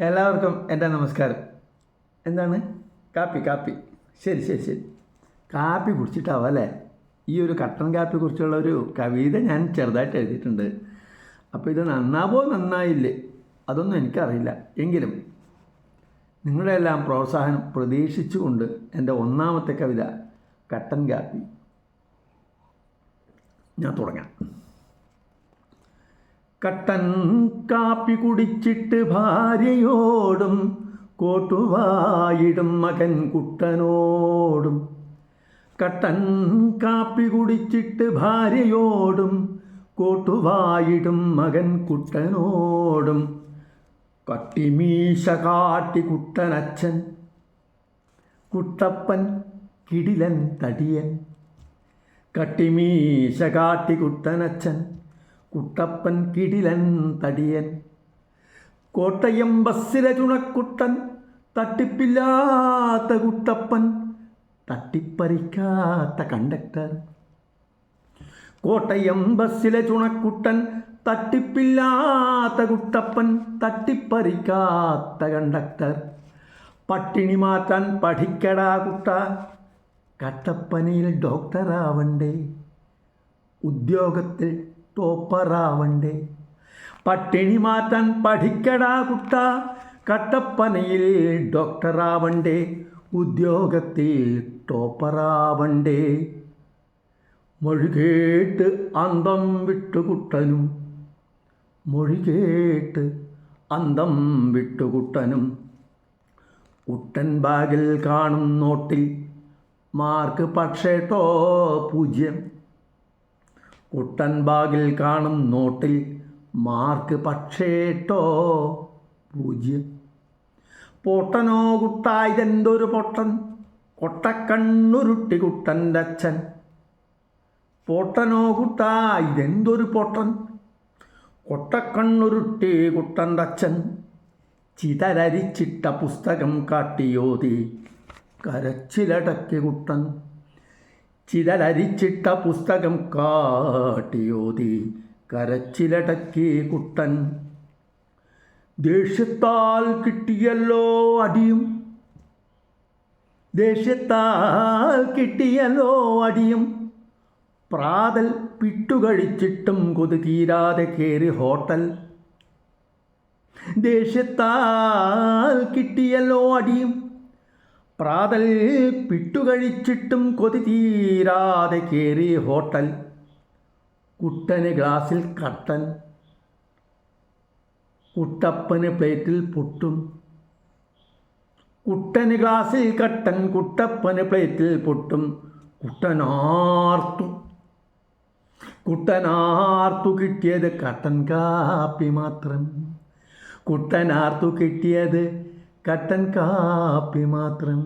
എല്ലാവർക്കും എന്റെ നമസ്കാരം. എന്താണ്? കാപ്പി കാപ്പി. ശരി ശരി ശരി. കാപ്പി കുടിച്ചിട്ടാവും അല്ലേ? ഈ ഒരു കട്ടൻ കാപ്പി കുറിച്ചുള്ള ഒരു കവിത ഞാൻ ചെറുതായിട്ട് എഴുതിയിട്ടുണ്ട്. അപ്പോൾ ഇത് നന്നാവോ നന്നായില്ലേ? അതൊന്നും എനിക്കറിയില്ല. എങ്കിലും നിങ്ങളുടെ എല്ലാം പ്രോത്സാഹനം പ്രതീക്ഷിച്ചുകൊണ്ട് എന്റെ ഒന്നാമത്തെ കവിത കട്ടൻ കാപ്പി. ഞാൻ തുടങ്ങാം. കട്ടൻ കാപ്പി കുടിച്ചിട്ട് ഭാര്യയോടും കോട്ടുവായിടും മകൻ കുട്ടനോടും. കട്ടൻ കാപ്പി കുടിച്ചിട്ട് ഭാര്യയോടും കോട്ടുവായിടും മകൻ കുട്ടനോടും. കട്ടിമീശ കാട്ടി കുട്ടനച്ഛൻ കുട്ടപ്പൻ കിടിലൻ തടിയൻ. കട്ടിമീശ കാട്ടി കുട്ടനച്ഛൻ കുട്ടപ്പൻ കിടിലൻ തടിയൻ. കോട്ടയം ബസ്സിലെ ചുണക്കുട്ടൻ തട്ടിപ്പില്ലാത്ത കുട്ടപ്പൻ തട്ടിപ്പറിക്കാത്ത കണ്ടക്ടർ. കോട്ടയം ബസ്സിലെ ചുണക്കുട്ടൻ തട്ടിപ്പില്ലാത്ത കുട്ടപ്പൻ തട്ടിപ്പറിക്കാത്ത കണ്ടക്ടർ. പട്ടിണി മാറ്റാൻ പഠിക്കടാ കുട്ട കട്ടപ്പനയിൽ ഡോക്ടറാവണ്ടേ. ഉദ്യോഗത്തിൽ ടോപ്പറാവണ്ടേ? പട്ടിണി മാറ്റാൻ പഠിക്കടാ കുട്ട കട്ടപ്പനയിൽ ഡോക്ടറാവണ്ടേ ഉദ്യോഗത്തിൽ ടോപ്പറാവണ്ടേ? മൊഴി കേട്ട് അന്തം വിട്ടു കുട്ടനും മൊഴി കേട്ട് അന്തം വിട്ടു കുട്ടനും. കുട്ടൻ ബാഗിൽ കാണും നോട്ടിൽ മാർക്ക് പക്ഷേ ടോ പൂജ്യം. കുട്ടൻ ബാഗിൽ കാണും നോട്ടിൽ മാർക്ക് പക്ഷേട്ടോ പൂജ്യം. പൊട്ടനോ കുട്ടായതെന്തൊരു പൊട്ടൻ കൊട്ടക്കണ്ണുരുട്ടി കുട്ടന്റെ അച്ഛൻ. പൊട്ടനോ കുട്ടായതെന്തൊരു പൊട്ടൻ കൊട്ടക്കണ്ണുരുട്ടി കുട്ടന്റെ അച്ഛൻ. ചിതരരിച്ചിട്ട പുസ്തകം കാട്ടിയോതി കരച്ചിലടക്കി കുട്ടൻ. ചിതലരിച്ചിട്ട പുസ്തകം കാട്ടിയോതി കരച്ചിലടക്കി കുട്ടൻ. ദേഷ്യത്താൽ കിട്ടിയല്ലോ അടിയും. ദേഷ്യത്താൽ കിട്ടിയല്ലോ അടിയും. പ്രാതൽ പിട്ടുകഴിച്ചിട്ടും കൊതു തീരാതെ കയറി ഹോട്ടൽ. ദേഷ്യത്താൽ കിട്ടിയല്ലോ അടിയും. പ്രാതൽ പിട്ടുകഴിച്ചിട്ടും കൊതി തീരാതെ കയറി ഹോട്ടൽ. കുട്ടന് ഗ്ലാസിൽ കട്ടൻ. കുട്ടപ്പന് പ്ലേറ്റിൽ പുട്ടും. കുട്ടന് ഗ്ലാസിൽ കട്ടൻ കുട്ടപ്പന് പ്ലേറ്റിൽ പുട്ടും. കുട്ടനാർത്തു കുട്ടനാർത്തു കിട്ടിയത് കട്ടൻ കാപ്പി മാത്രം. കുട്ടനാർത്തു കിട്ടിയത് കട്ടൻ കാപ്പി മാത്രം.